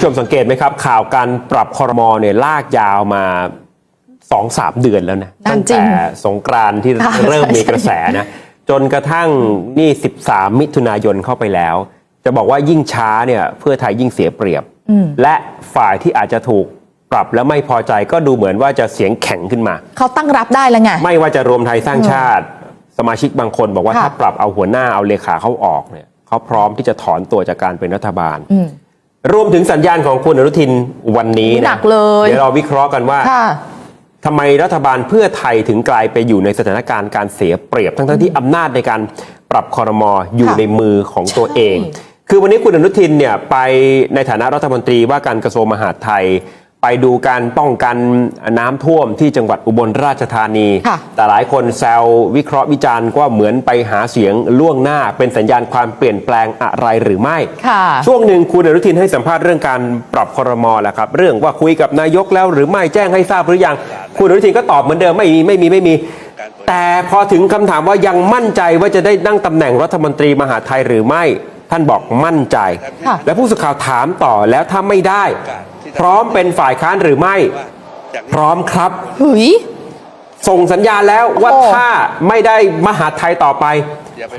ผู้ชมสังเกตไหมครับข่าวการปรับคอรมอเนี่ยลากยาวมาสองสามเดือนแล้วนะนานตั้งจริแต่งสงกรานต์ที่ค่ะเริ่มใช่มีกระแสนะ จนกระทั่งนี่13มิถุนายนเข้าไปแล้ว จะบอกว่ายิ่งช้าเนี่ยเพื่อไทยยิ่งเสียเปรียบ และฝ่ายที่อาจจะถูกปรับและไม่พอใจก็ดูเหมือนว่าจะเสียงแข็งขึ้นมา เขาตั้งรับได้แล้วไง ไม่ว่าจะรวมไทยสร้างชาติ สมาชิกบางคนบอกว่าค่ะถ้าปรับเอาหัวหน้าเอาเลขาเขาออกเนี่ยเขาพร้อมที่จะถอนตัวจากการเป็นรัฐบาลอืม รวมถึงสัญญาณของคุณอนุทินวันนี้หนันะกเลย เดี๋ยวเราวิเคราะห์กันว่า ค่ะ ทำไมรัฐบาลเพื่อไทยถึงกลายไปอยู่ในสถานการณ์การเสียเปรียบ ทั้งๆที่อำนาจในการปรับคอรมออยู่ค่ะในมือของตัวเองใช่คือวันนี้คุณอนุทินเนี่ยไปในฐานะรัฐมนตรีว่าการกระทรวงมหาดไทย ไปดูการป้องกันน้ำท่วมที่จังหวัดอุบลราชธานี ค่ะ แต่หลายคนแซววิเคราะห์วิจารณ์ว่าเหมือนไปหาเสียงล่วงหน้า เป็นสัญญาณความเปลี่ยนแปลงอะไรหรือไม่ ค่ะ ช่วงหนึ่งคุณอนุทินให้สัมภาษณ์เรื่องการปรับคอรมอแหละครับ เรื่องว่าคุยกับนายกแล้วหรือไม่แจ้งให้ทราบหรือยัง คุณอนุทินก็ตอบเหมือนเดิมไม่มีไม่มีไม่มี แต่พอถึงคำถามว่ายังมั่นใจว่าจะได้นั่งตำแหน่งรัฐมนตรีมหาดไทยหรือไม่ ท่านบอกมั่นใจ ค่ะ และผู้สื่อข่าวถามต่อแล้วถ้าไม่ได้ พร้อมเป็นฝ่ายค้านหรือไม่ พร้อมครับหุยส่งสัญญาณแล้วว่าโอ้ถ้าไม่ได้มหาดไทยต่อไป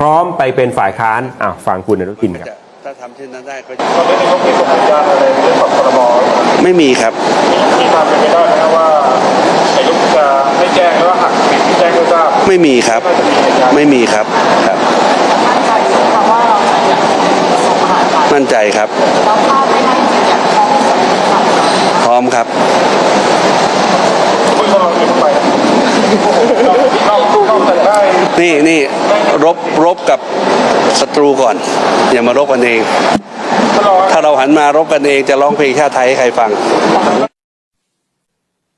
พร้อมไปเป็นฝ่ายค้านอะฟังคุณอนุทินครับถ้าทำเช่นนั้นได้ก็จะตอนนี้นายกมีส่งสัญญาณอะไรเรื่องของครมไม่มีครับมีความเป็นไปได้ไหมครับว่านายกจะไม่แจ้งหรือว่าหักปิดแจ้งให้ทราบไม่มีครับน่าจะมีเหตุการณ์ไม่มีครับครับ มั่นใจครับพร้อ มครับคุณก็ลองดูเข้าไปเราเราเราแต่ได้นี่นี่รบรบกับศัตรูก่อน อย่ามารบกันเองถ้าเราถ้าเราหันมารบกันเองจะร้องเพลงชาติไทยให้ใครฟัง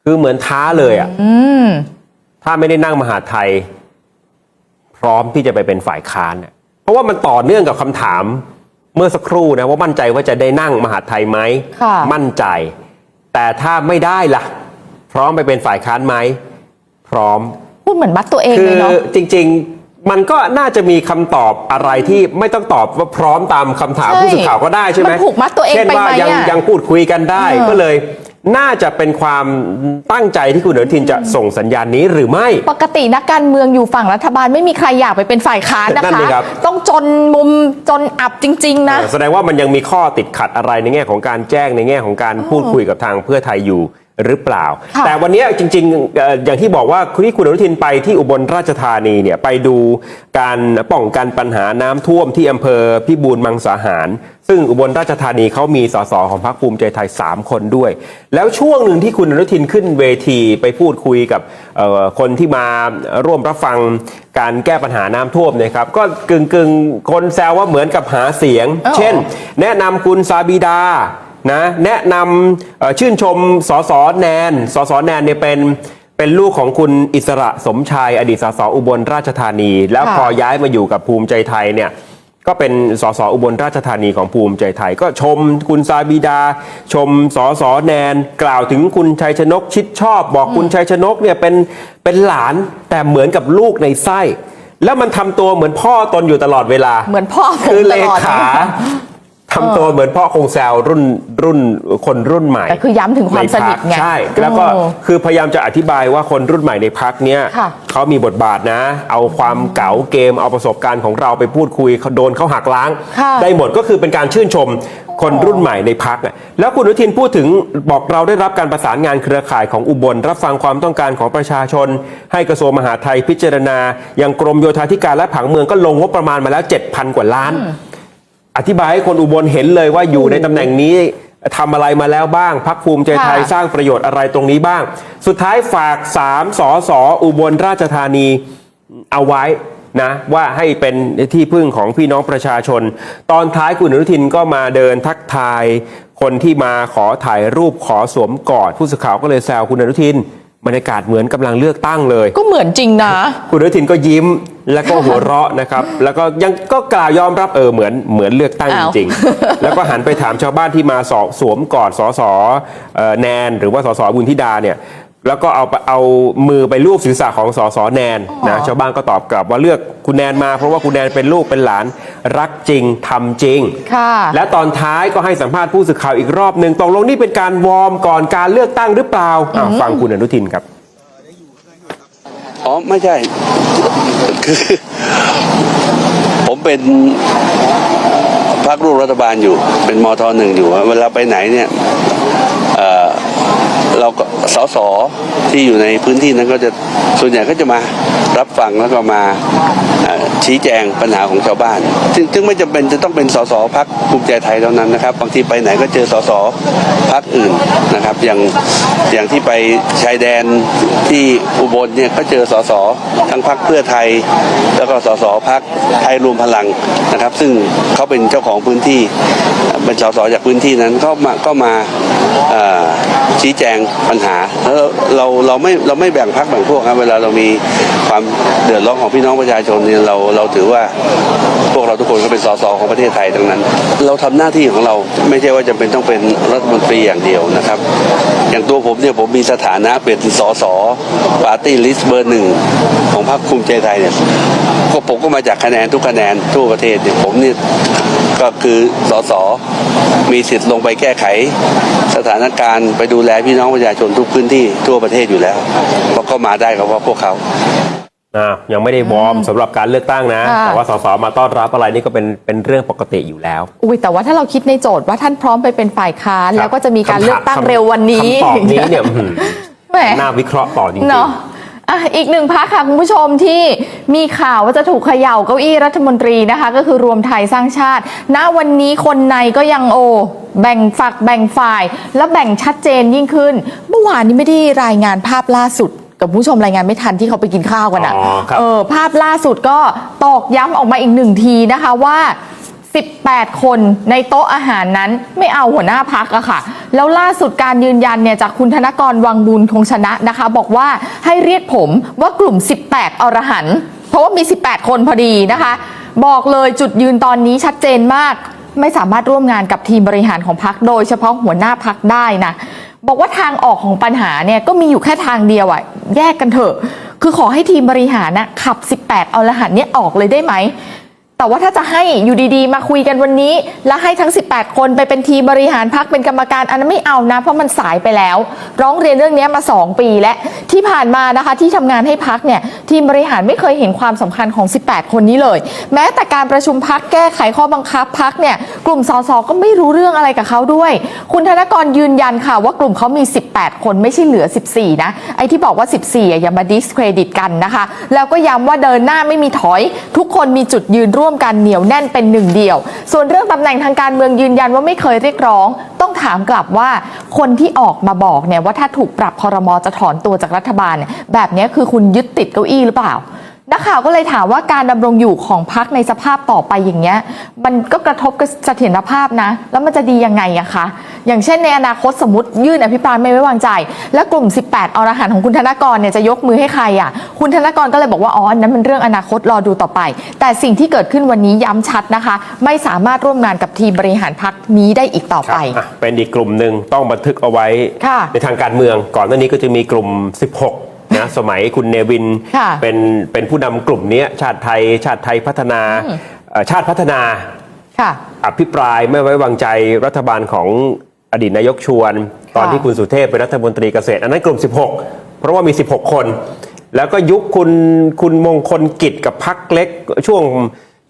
คือเหมือนท้าเลยอะอืมถ้าไม่ได้นั่งมหาดไทย พร้อมที่จะไปเป็นฝ่ายค้านน่ะเพราะว่ามันต่อเนื่องกับคำถาม เมื่อสักครู่นะว่ามั่นใจว่าจะได้นั่งมหาดไทยไหมค่ะมั่นใจ แต่ถ้าไม่ได้ล่ะ พร้อมไปเป็นฝ่ายค้านไหม พร้อม พูดเหมือนบัตรตัวเองคืเลอยเนาะ จริง ๆ มันก็น่าจะมีคำตอบอะไรที่ไม่ต้องตอบว่าพร้อมตามคำถามใช่ผู้สื่อข่าวก็ได้ใช่ไหมมันผูกมัดตัวเองเช่นไปว่าไหมยังอะยังพูดคุยกันได้ เออ ก็เลย น่าจะเป็นความตั้งใจที่คุณอนุทินจะส่งสัญญาณนี้หรือไม่ ปกตินักการเมืองอยู่ฝั่งรัฐบาลไม่มีใครอยากไปเป็นฝ่ายค้านนะนั่นคะดิครับ ต้องจนมุมจนอับจริง ๆ นะ เออแสดงว่ามันยังมีข้อติดขัดอะไรในแง่ของการแจ้งในแง่ของการพูดคุยกับทางเพื่อไทยอยู่ หรือเปล่าค่ะแต่วันนี้จริงๆเอ่ออย่างที่บอกว่าที่คุณอนุทินไปที่อุบลราชธานีเนี่ยไปดูการป้องกันปัญหาน้ำท่วมที่อำเภอพิบูลมังสาหาร ซึ่งอุบลราชธานีเขามีสสของพรรคภูมิใจไทย 3 คนด้วย แล้วช่วงหนึ่งที่คุณอนุทินขึ้นเวทีไปพูดคุยกับเอ่อคนที่มาร่วมรับฟังการแก้ปัญหาน้ำท่วมเนยครับก็กึ่งกึ่งๆ คนแซวว่าเหมือนกับหาเสียงอ๋อเช่น แนะนำคุณซาบิดา นะแนะนำเอ่อชื่นชมสสแนนสสแนนเนี่ยเป็นเป็นลูกของคุณอิสระสมชาย อดีตสสอุบลราชธานี แล้วค่ะพอย้ายมาอยู่กับภูมิใจไทยเนี่ยก็เป็นสสอุบลราชธานีของภูมิใจไทย ก็ชมคุณซาบิดา ชมสสแนนกล่าวถึงคุณชัยชนกชิดชอบ บอกคุณชัยชนกเนี่ยเป็นเป็นหลานแต่เหมือนกับลูกในไส้ แล้วมันทำตัวเหมือนพ่อตนอยู่ตลอดเวลา เหมือนพ่อผมคือเลตลอดขา ทำตัวเหมือนพ่อคงแซวรุ่นรุ่นคนรุ่นใหม่แต่คือย้ำถึงความสนิทไงใช่ แล้วก็โอ้คือพยายามจะอธิบายว่าคนรุ่นใหม่ในพักเนี้ยค่ะเขามีบทบาทนะ เอาความเก๋าเกมเอาประสบการณ์ของเราไปพูดคุยเขาโดนเขาหักล้างค่ะได้หมดก็คือเป็นการชื่นชมคนรุ่นใหม่ในพักแล้วคุณอนุทินพูดถึงบอกเราได้รับการประสานงานเครือข่ายของอุบล รับฟังความต้องการของประชาชน ให้กระทรวงมหาดไทยพิจารณาอย่างกรมโยธาธิการและผังเมืองก็ลงงบประมาณมาแล้ว 7,000 กว่าล้าน อธิบายให้คนอุบลเห็นเลยว่าอยู่ในตำแหน่งนี้ทำอะไรมาแล้วบ้าง พักภูมิใจไทยค่ะสร้างประโยชน์อะไรตรงนี้บ้าง สุดท้ายฝากสามสอสออุบลราชธานีเอาไว้นะว่าให้เป็นที่พึ่งของพี่น้องประชาชน ตอนท้ายคุณอนุทินก็มาเดินทักทาย คนที่มาขอถ่ายรูปขอสวมกอดผู้สื่อข่าวก็เลยแซวคุณอนุทินบรรยากาศเหมือนกำลังเลือกตั้งเลย ก็เหมือนจริงนะ คุณอนุทินก็ยิ้ม แล้วก็หัวเราะนะครับ แล้วก็ยังก็กล่าวยอมรับเออเหมือนเหมือนเลือกตั้งจอ้าว ริงๆ แล้วก็หันไปถามชาวบ้านที่มาสอสวมกอดสอสอเอ่อแนน หรือว่าสอสอบุญธิดาเนี่ยแล้วก็เอาเอามือไปลูบศีรษะของสสแนนนะชาวบ้านก็ตอบกลับว่าเลือกคุณแนนมาเพราะว่าคุณแนนเป็นลูกเป็นหลานรักจริงทำจริง ค่ะ และตอนท้ายก็ให้สัมภาษณ์ผู้สื่อข่าวอีกรอบหนึ่งตกลงนี่เป็นการวอร์มก่อนการเลือกตั้งหรือเปล่าอะฟังคุณอนุทินครับ อ๋อไม่ใช่ คือผมเป็นพรรคร่วมรัฐบาลอยู่ เป็นมทหนึ่งอยู่ เวลาไปไหนเนี่ยเราก็สสที่อยู่ในพื้นที่นั้นก็จะส่วนใหญ่ก็จะมา รับฟังแล้วก็มาชี้แจงปัญหาของชาวบ้าน ซึ่งไม่จำเป็นจะต้องเป็นสสพักภูมิใจไทยเท่านั้นนะครับ บางทีไปไหนก็เจอสสพักอื่นนะครับอย่างอย่างที่ไปชายแดนที่อุบลเนี่ยก็เจอสสทั้งพักเพื่อไทย แล้วก็สสพักไทยรวมพลังนะครับ ซึ่งเขาเป็นเจ้าของพื้นที่เป็นสสจากพื้นที่นั้นก็มาก็มาชี้แจงปัญหาแล้วเราเราไม่เราไม่แบ่งพักแบ่งพวกครับเวลาเรามีความเดือดร้อนของพี่น้องประชาชนเนี่ยเราเราถือว่าพวกเราทุกคนก็เป็นสสของประเทศไทยทั้งนั้น เราทำหน้าที่ของเราไม่ใช่ว่าจำเป็นต้องเป็นรัฐมนตรีอย่างเดียวนะครับ อย่างตัวผมเนี่ยผมมีสถานะเป็นสสปาร์ตี้ลิสต์เบอร์หนึ่งของพรรคภูมิใจไทยเนี่ยก็ผมก็มาจากคะแนนทุกคะแนนทั่วประเทศเนี่ยผมเนี่ยก็คือสสมีสิทธิ์ลงไปแก้ไข สถานการณ์ไปดูแลพี่น้องประชาชนทุกพื้นที่ทั่วประเทศอยู่แล้วเพราะก็มาได้ก็เพราะพวกเขา อ่ายังไม่ได้วอร์มสำหรับการเลือกตั้งนะ ค่ะ แต่ว่าสสมาต้อนรับอะไรนี่ก็เป็นเป็นเรื่องปกติอยู่แล้ว อุ้ยแต่ว่าถ้าเราคิดในโจทย์ว่าท่านพร้อมไปเป็นฝ่ายค้านแล้วก็จะมีการเลือกตั้งคำถามเร็ววันนี้คำตอบนี้เนี่ยอื้อหือแหม น่าวิเคราะห์ต่อจริงๆเนาะอะอีกหนึ่งพักค่ะ คุณผู้ชมที่มีข่าวว่าจะถูกเขย่าเก้าอี้รัฐมนตรีนะคะ ก็คือรวมไทยสร้างชาติ ณวันนี้คนในก็ยังโอ แบ่งฝักแบ่งฝ่าย และแบ่งชัดเจนยิ่งขึ้น เมื่อวานนี้ไม่ได้รายงานภาพล่าสุด กับผู้ชมรายงานไม่ทันที่เขาไปกินข้าวกันอะอ๋อครับ เออภาพล่าสุดก็ตอกย้ำออกมาอีกหนึ่งทีนะคะว่า 18 คนในโต๊ะอาหารนั้นไม่เอาหัวหน้าพักอะค่ะ แล้วล่าสุดการยืนยันเนี่ยจากคุณธนกรวังบุญคงชนะนะคะ บอกว่าให้เรียกผมว่ากลุ่ม 18 อรหันต์เพราะว่ามี 18 คนพอดีนะคะ บอกเลยจุดยืนตอนนี้ชัดเจนมาก ไม่สามารถร่วมงานกับทีมบริหารของพักโดยเฉพาะหัวหน้าพักได้นะ บอกว่าทางออกของปัญหาเนี่ยก็มีอยู่แค่ทางเดียวอะแยกกันเถอะ คือขอให้ทีมบริหารนะขับ 18 เอรหันต์เนี่ยออกเลยได้ไหม แต่ว่าถ้าจะให้อยู่ดีๆ มาคุยกันวันนี้ แล้วให้ทั้ง 18 คนไปเป็นทีมบริหารพักเป็นกรรมการอันนั้นไม่เอานะ เพราะมันสายไปแล้ว ร้องเรียนเรื่องนี้มา 2 ปีและที่ผ่านมานะคะที่ทำงานให้พักเนี่ยทีมบริหารไม่เคยเห็นความสำคัญของ 18 คนนี้เลย แม้แต่การประชุมพักแก้ไขข้อบังคับพักเนี่ย กลุ่มสสก็ไม่รู้เรื่องอะไรกับเขาด้วย คุณธนกรยืนยันค่ะว่ากลุ่มเขามี 18 คนไม่ใช่เหลือ 14 นะ ไอ้ที่บอกว่า 14อะอย่ามาดิสเครดิตกันนะคะ แล้วก็ย้ำว่าเดินหน้าไม่มีถอย ทุกคนมีจุดยืนร่วมกันเหนียวแน่นเป็นหนึ่งเดียว ส่วนเรื่องตำแหน่งทางการเมืองยืนยันว่าไม่เคยเรียกร้อง ต้องถามกลับว่าคนที่ออกมาบอกเนี่ยว่าถ้าถูกปรับคอรมอจะถอนตัวจากรัฐบาล แบบนี้คือคุณยึดติดเก้าอี้หรือเปล่า นักข่าวก็เลยถามว่าการดำรงอยู่ของพักในสภาพต่อไปอย่างเงี้ย มันก็กระทบกับเสถียรภาพนะ แล้วมันจะดียังไงอะคะ อย่างเช่นในอนาคตสมมติยื่นอภิปรายไม่ไว้วางใจ และกลุ่ม 18 อรหันต์ของคุณธนกรเนี่ยจะยกมือให้ใครอะคุณธนกรก็เลยบอกว่าอ๋ออันนั้นมันเรื่องอนาคตรอดูต่อไป แต่สิ่งที่เกิดขึ้นวันนี้ย้ำชัดนะคะ ไม่สามารถร่วมงานกับทีมบริหารพักนี้ได้อีกต่อไปอะเป็นอีกกลุ่มหนึ่งต้องบันทึกเอาไว้ค่ะในทางการเมือง ก่อนหน้านี้ก็จะมีกลุ่ม 16 นะสมัยคุณเนวินค่ะเป็นเป็นผู้นำกลุ่มเนี้ยชาติไทย ชาติไทยพัฒนาเอ่อชาติพัฒนา ค่ะ อภิปรายไม่ไว้วางใจรัฐบาลของอดีตนายกชวน ตอนที่คุณสุเทพเป็นรัฐมนตรีเกษตร อันนั้นกลุ่ม 16 เพราะว่ามี 16 คน แล้วก็ยุคคุณคุณมงคลกิจกับพักเล็กช่วง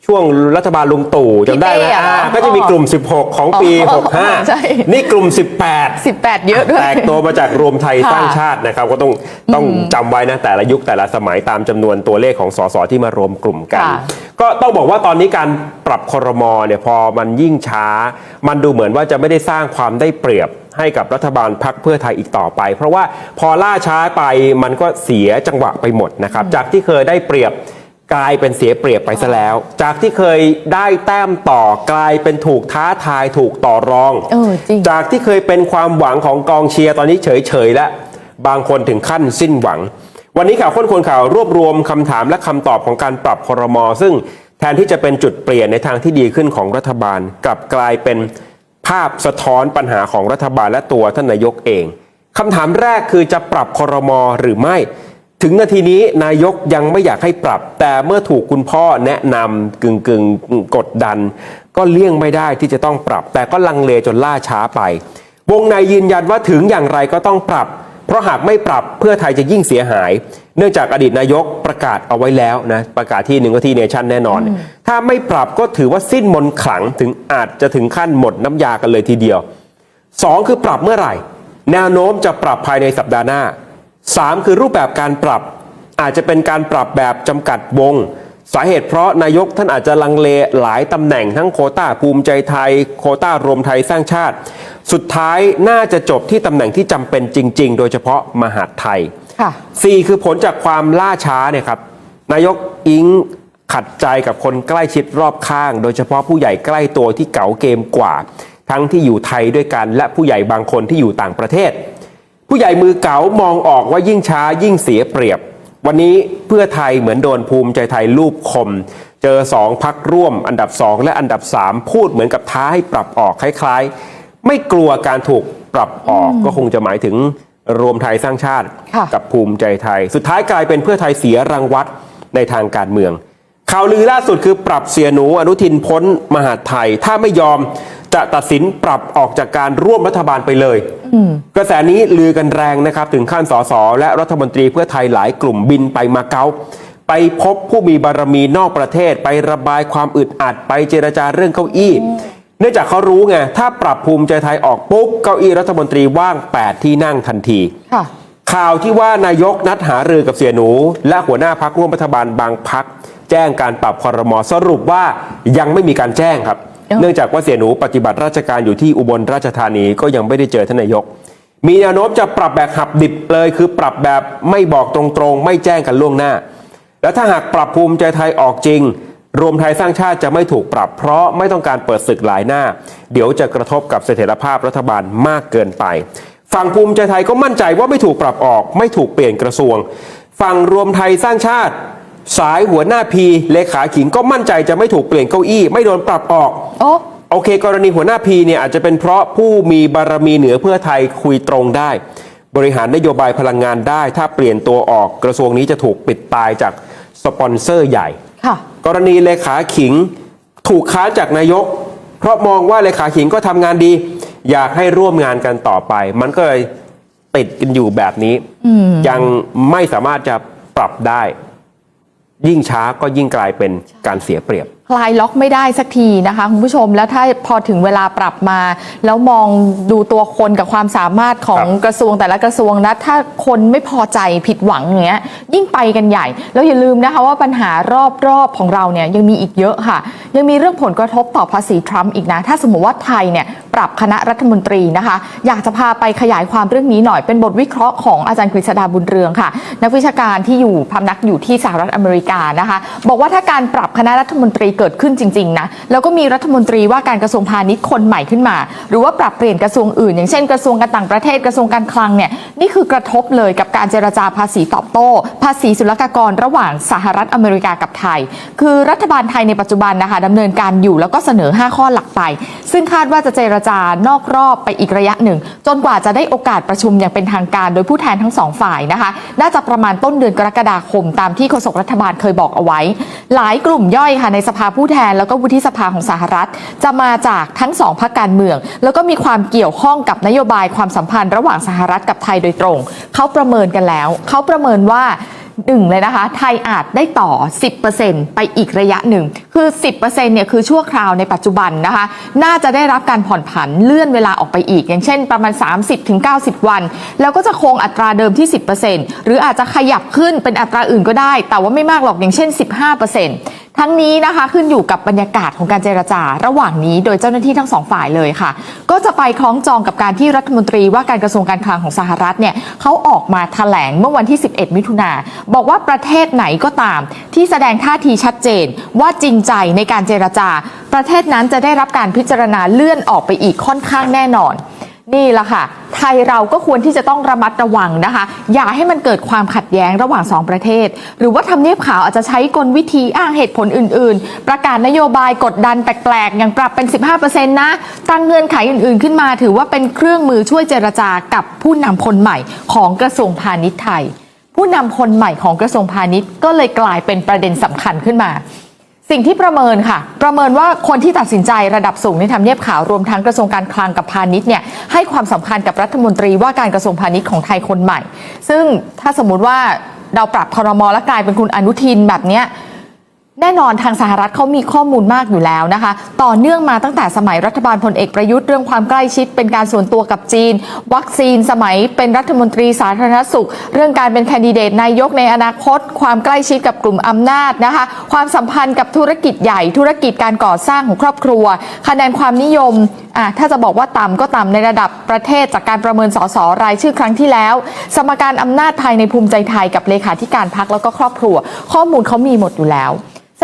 ช่วงรัฐบาลลุงตู่จำได้ไหมพี่เต้อะอ่าก็จะมีกลุ่ม 16 ของปี อ๋อใช่ 65 นี่กลุ่ม 18 18 เยอะด้วย แตกตัวมาจากรวมไทยค่ะสร้างชาตินะครับ ก็ต้องต้องจำไว้นะแต่ละยุคแต่ละสมัยตามจำนวนตัวเลขของสสที่มารวมกลุ่มกัน ค่ะก็ต้องบอกว่าตอนนี้การปรับครมเนี่ยพอมันยิ่งช้า มันดูเหมือนว่าจะไม่ได้สร้างความได้เปรียบให้กับรัฐบาลพักเพื่อไทยอีกต่อไป เพราะว่าพอล่าช้าไปมันก็เสียจังหวะไปหมดนะครับ จากที่เคยได้เปรียบ กลายเป็นเสียเปรียบไปซะแล้ว จากที่เคยได้แต้มต่อกลายเป็นถูกท้าทายถูกต่อรอง เออจริง จากที่เคยเป็นความหวังของกองเชียร์ตอนนี้เฉยๆแล้วบางคนถึงขั้นสิ้นหวัง วันนี้ข่าวค้นคนข่าวรวบรวมคำถามและคำตอบของการปรับครม ซึ่งแทนที่จะเป็นจุดเปลี่ยนในทางที่ดีขึ้นของรัฐบาล กลับกลายเป็นภาพสะท้อนปัญหาของรัฐบาลและตัวท่านนายกเองคำถามแรกคือจะปรับคอรมอหรือไม่ ถึงนาทีนี้นายกยังไม่อยากให้ปรับ แต่เมื่อถูกคุณพ่อแนะนำกึ่งกึ่งๆกดดัน ก็เลี่ยงไม่ได้ที่จะต้องปรับ แต่ก็ลังเลจนล่าช้าไป วงในยืนยันว่าถึงอย่างไรก็ต้องปรับ เพราะหากไม่ปรับเพื่อไทยจะยิ่งเสียหาย เนื่องจากอดีตนายกประกาศเอาไว้แล้วนะประกาศที่หนึ่งก็ที่เนชั่นแน่นอน ถ้าไม่ปรับก็ถือว่าสิ้นมนต์ขลังถึงอาจจะถึงขั้นหมดน้ำยากันเลยทีเดียวสองคือปรับเมื่อไหร่ แนวโน้มจะปรับภายในสัปดาห์หน้า สามคือรูปแบบการปรับ อาจจะเป็นการปรับแบบจำกัดวง สาเหตุเพราะนายกท่านอาจจะลังเลหลายตำแหน่งทั้งโควต้าภูมิใจไทย โควต้ารวมไทยสร้างชาติ สุดท้ายน่าจะจบที่ตำแหน่งที่จำเป็นจริง ๆ โดยเฉพาะมหาดไทยค่ะสี่คือผลจากความล่าช้าเนี่ยครับนายกอิงขัดใจกับคนใกล้ชิดรอบข้าง โดยเฉพาะผู้ใหญ่ใกล้ตัวที่เก๋าเกมกว่า ทั้งที่อยู่ไทยด้วยกัน และผู้ใหญ่บางคนที่อยู่ต่างประเทศ ผู้ใหญ่มือเก๋ามองออกว่ายิ่งช้ายิ่งเสียเปรียบ วันนี้เพื่อไทยเหมือนโดนภูมิใจไทยลูบคม เจอสองพักร่วมอันดับสองและอันดับสามพูดเหมือนกับท้าให้ปรับออกคล้ายๆ ไม่กลัวการถูกปรับออกก็คงจะหมายถึงรวมไทยสร้างชาติค่ะกับภูมิใจไทย สุดท้ายกลายเป็นเพื่อไทยเสียรังวัดในทางการเมืองข่าวลือล่าสุดคือปรับเสียหนูอนุทินพ้นมหาดไทย ถ้าไม่ยอม จะตัดสินปรับออกจากการร่วมรัฐบาลไปเลย กระแสนี้ลือกันแรงนะครับ ถึงขั้นสสและรัฐมนตรีเพื่อไทยหลายกลุ่มบินไปมาเก๊าไปพบผู้มีบารมีนอกประเทศ ไประบายความอึดอัดไปเจรจาเรื่องเก้าอี้ เนื่องจากเขารู้ไง ถ้าปรับภูมิใจไทยออกปุ๊บเก้าอี้รัฐมนตรีว่าง 8 ที่นั่งทันทีค่ะข่าวที่ว่านายกนัดหารือกับเสียหนู และหัวหน้าพักร่วมรัฐบาลบางพัก แจ้งการปรับคอรมอสรุปว่ายังไม่มีการแจ้งครับ เนื่องจากว่าเสียหนูปฏิบัติราชการอยู่ที่อุบลราชธานีก็ยังไม่ได้เจอท่านนายก มีแนวโน้มจะปรับแบบหับดิบเลย คือปรับแบบไม่บอกตรงๆ ไม่แจ้งกันล่วงหน้า แล้วถ้าหากปรับภูมิใจไทยออกจริง รวมไทยสร้างชาติจะไม่ถูกปรับ เพราะไม่ต้องการเปิดศึกหลายหน้า เดี๋ยวจะกระทบกับเสถียรภาพรัฐบาลมากเกินไปฝั่งภูมิใจไทยก็มั่นใจว่าไม่ถูกปรับออก ไม่ถูกเปลี่ยนกระทรวง ฝั่งรวมไทยสร้างชาติ สายหัวหน้าพีเลขาขิงก็มั่นใจจะไม่ถูกเปลี่ยนเก้าอี้ ไม่โดนปรับออก โอ้ โอเค กรณีหัวหน้าพีเนี่ยอาจจะเป็นเพราะผู้มีบารมีเหนือเพื่อไทยคุยตรงได้ บริหารนโยบายพลังงานได้ ถ้าเปลี่ยนตัวออกกระทรวงนี้จะถูกปิดตายจากสปอนเซอร์ใหญ่ ค่ะ กรณีเลขาขิงถูกค้านจากนายก เพราะมองว่าเลขาขิงก็ทำงานดี อยากให้ร่วมงานกันต่อไป มันก็เลยติดกันอยู่แบบนี้ ยังไม่สามารถจะปรับได้ ยิ่งช้าก็ยิ่งกลายเป็นการเสียเปรียบคลายล็อกไม่ได้สักทีนะคะคุณผู้ชมแล้วถ้าพอถึงเวลาปรับมา แล้วมองดูตัวคนกับความสามารถของครับกระทรวงแต่ละกระทรวงนะถ้าคนไม่พอใจผิดหวังอย่างเงี้ยยิ่งไปกันใหญ่ แล้วอย่าลืมนะคะว่าปัญหารอบๆของเราเนี่ยยังมีอีกเยอะค่ะ ยังมีเรื่องผลกระทบต่อภาษีทรัมป์อีกนะ ถ้าสมมติว่าไทยเนี่ยปรับคณะรัฐมนตรีนะคะ อยากจะพาไปขยายความเรื่องนี้หน่อยเป็นบทวิเคราะห์ของอาจารย์กฤษดาบุญเรืองค่ะ นักวิชาการที่อยู่พำนักอยู่ที่สหรัฐอเมริกานะคะ บอกว่าถ้าการปรับคณะรัฐมนตรีเกิดขึ้นจริงๆนะแล้วก็มีรัฐมนตรีว่าการกระทรวงพาณิชย์คนใหม่ขึ้นมา หรือว่าปรับเปลี่ยนกระทรวงอื่น อย่างเช่นกระทรวงการต่างประเทศกระทรวงการคลังเนี่ยนี่คือกระทบเลยกับการเจรจาภาษีตอบโต้ ภาษีศุลกากรระหว่างสหรัฐอเมริกากับไทย คือรัฐบาลไทยในปัจจุบันนะคะดำเนินการอยู่แล้วก็เสนอ 5 ข้อหลักไป ซึ่งคาดว่าจะเจรจานอกรอบไปอีกระยะหนึ่ง จนกว่าจะได้โอกาสประชุมอย่างเป็นทางการ โดยผู้แทนทั้งสองฝ่ายนะคะน่าจะประมาณต้นเดือนกรกฎาคมตามที่โฆษกรัฐบาลเคยบอกเอาไว้ หลายกลุ่มย่อยค่ะในสภาผู้แทนแล้วก็วุฒิสภาของสหรัฐ จะมาจากทั้งสองพรรคการเมือง แล้วก็มีความเกี่ยวข้องกับนโยบายความสัมพันธ์ระหว่างสหรัฐกับไทยโดยตรง เขาประเมินกันแล้ว เขาประเมินว่าหนึ่งเลยนะคะ ไทยอาจได้ต่อ 10%ไปอีกระยะหนึ่ง คือ 10%เนี่ยคือชั่วคราวในปัจจุบันนะคะ น่าจะได้รับการผ่อนผันเลื่อนเวลาออกไปอีก อย่างเช่นประมาณ 30-90 วัน แล้วก็จะคงอัตราเดิมที่ 10%หรืออาจจะขยับขึ้นเป็นอัตราอื่นก็ได้ แต่ว่าไม่มากหรอกอย่างเช่น 15% ทั้งนี้นะคะขึ้นอยู่กับบรรยากาศของการเจรจาระหว่างนี้โดยเจ้าหน้าที่ทั้งสองฝ่ายเลยค่ะ ก็จะไปคล้องจองกับการที่รัฐมนตรีว่าการกระทรวงการคลังของสหรัฐเนี่ยเขาออกมาแถลงเมื่อวันที่ 11 มิถุนาบอกว่าประเทศไหนก็ตาม ที่แสดงท่าทีชัดเจนว่าจริงใจในการเจรจา ประเทศนั้นจะได้รับการพิจารณาเลื่อนออกไปอีกค่อนข้างแน่นอน นี่แหละค่ะ ไทยเราก็ควรที่จะต้องระมัดระวังนะคะ อย่าให้มันเกิดความขัดแย้งระหว่างสองประเทศ หรือว่าทำเนียบขาวอาจจะใช้กลวิธีอ้างเหตุผลอื่น ๆ ประกาศนโยบายกดดันแปลกๆ อย่างปรับเป็น 15%นะตั้งเงื่อนไขอื่น ๆ ขึ้นมา ถือว่าเป็นเครื่องมือช่วยเจรจากับผู้นำคนใหม่ของกระทรวงพาณิชย์ไทย ผู้นำคนใหม่ของกระทรวงพาณิชย์ก็เลยกลายเป็นประเด็นสำคัญขึ้นมา สิ่งที่ประเมินค่ะ ประเมินว่าคนที่ตัดสินใจระดับสูงในทำเนียบขาวรวมทั้งกระทรวงการคลังกับพาณิชย์เนี่ยให้ความสำคัญกับรัฐมนตรีว่าการกระทรวงพาณิชย์ของไทยคนใหม่ ซึ่งถ้าสมมุติว่าเราปรับคอรมอและกลายเป็นคุณอนุทินแบบเนี้ย แน่นอนทางสหรัฐเขามีข้อมูลมากอยู่แล้วนะคะ ต่อเนื่องมาตั้งแต่สมัยรัฐบาลพลเอกประยุทธ์เรื่องความใกล้ชิดเป็นการส่วนตัวกับจีน วัคซีนสมัยเป็นรัฐมนตรีสาธารณสุข เรื่องการเป็นแคนดิเดตนายกในอนาคต ความใกล้ชิดกับกลุ่มอำนาจนะคะ ความสัมพันธ์กับธุรกิจใหญ่ ธุรกิจการก่อสร้างของครอบครัว คะแนนความนิยมอะถ้าจะบอกว่าต่ำก็ต่ำในระดับประเทศจากการประเมินสสรายชื่อครั้งที่แล้ว สมการอำนาจภายในภูมิใจไทยกับเลขาธิการพักแล้วก็ครอบครัว ข้อมูลเขามีหมดอยู่แล้ว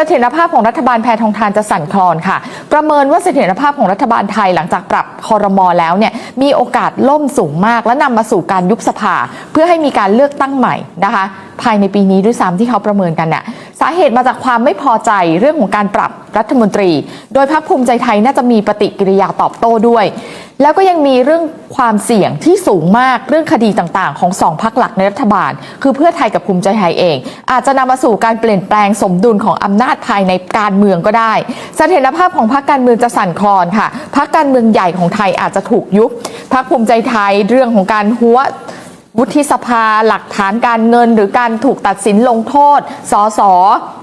สถียรภาพของรัฐบาลแพทองทานจะสั่นคลอนค่ะ ประเมินว่าเสถียรภาพของรัฐบาลไทยหลังจากปรับคอรมอแล้วเนี่ยมีโอกาสล่มสูงมาก และนำมาสู่การยุบสภา เพื่อให้มีการเลือกตั้งใหม่นะคะ ภายในปีนี้ด้วยซ้ำที่เขาประเมินกันน่ะสาเหตุมาจากความไม่พอใจเรื่องของการปรับรัฐมนตรี โดยพรรคภูมิใจไทยน่าจะมีปฏิกิริยาตอบโต้ด้วย แล้วก็ยังมีเรื่องความเสี่ยงที่สูงมากเรื่องคดีต่างๆ ของสองพักหลักในรัฐบาล คือเพื่อไทยกับภูมิใจไทยเอง อาจจะนำมาสู่การเปลี่ยนแปลงสมดุลของอำนาจภายในการเมืองก็ได้เสถียรภาพของพรรคการเมืองจะสั่นคลอนค่ะพรรคการเมืองใหญ่ของไทยอาจจะถูกยุบพรรคภูมิใจไทยเรื่องของการหัว วุฒิสภาหลักฐานการเงิน หรือการถูกตัดสินลงโทษ สส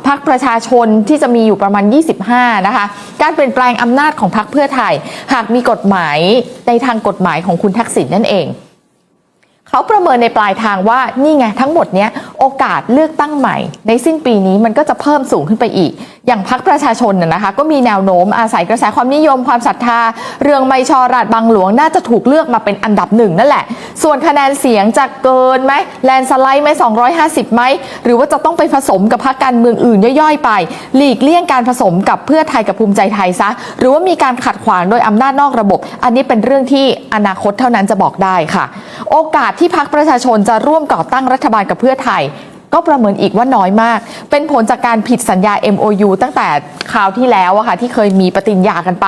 พักประชาชนที่จะมีอยู่ประมาณ 25 นะคะ การเปลี่ยนแปลงอำนาจของพักเพื่อไทย หากมีกฎหมายในทางกฎหมายของคุณทักษิณนั่นเอง เขาประเมินในปลายทางว่านี่ไงทั้งหมดเนี้ยโอกาสเลือกตั้งใหม่ ในสิ้นปีนี้มันก็จะเพิ่มสูงขึ้นไปอีก อย่างพักประชาชนน่ะนะคะ ก็มีแนวโน้มอาศัยกระแสความนิยมความศรัทธา เรืองไม่ชอราดบางหลวงน่าจะถูกเลือกมาเป็นอันดับหนึ่งนั่นแหละ ส่วนคะแนนเสียงจะเกินไหมแลนสไลด์ไหม250ไหมหรือว่าจะต้องไปผสมกับพรรคการเมืองอื่นย่อยๆไป หลีกเลี่ยงการผสมกับเพื่อไทยกับภูมิใจไทยซะหรือว่ามีการขัดขวางโดยอำนาจนอกระบบ อันนี้เป็นเรื่องที่อนาคตเท่านั้นจะบอกได้ค่ะ โอกาสที่พรรคประชาชนจะร่วมก่อตั้งรัฐบาลกับเพื่อไทย ก็ประเมินอีกว่าน้อยมาก เป็นผลจากการผิดสัญญา MOU ตั้งแต่คราวที่แล้วอะค่ะที่เคยมีปฏิญญากันไป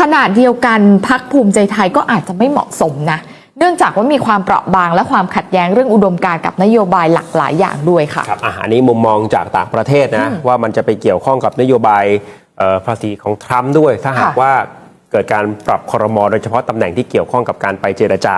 ขนาดเดียวกันพักภูมิใจไทยก็อาจจะไม่เหมาะสมนะเนื่องจากว่ามีความเปราะบางและความขัดแย้งเรื่องอุดมการณ์กับนโยบายหลากหลายอย่างด้วยค่ะครับอะอันนี้มุมมองจากต่างประเทศนะว่ามันจะไปเกี่ยวข้องกับนโยบายเอ่อภาษีของทรัมป์ด้วย ถ้าหากค่ะว่าเกิดการปรับคอรมอโดยเฉพาะตำแหน่งที่เกี่ยวข้องกับการไปเจรจา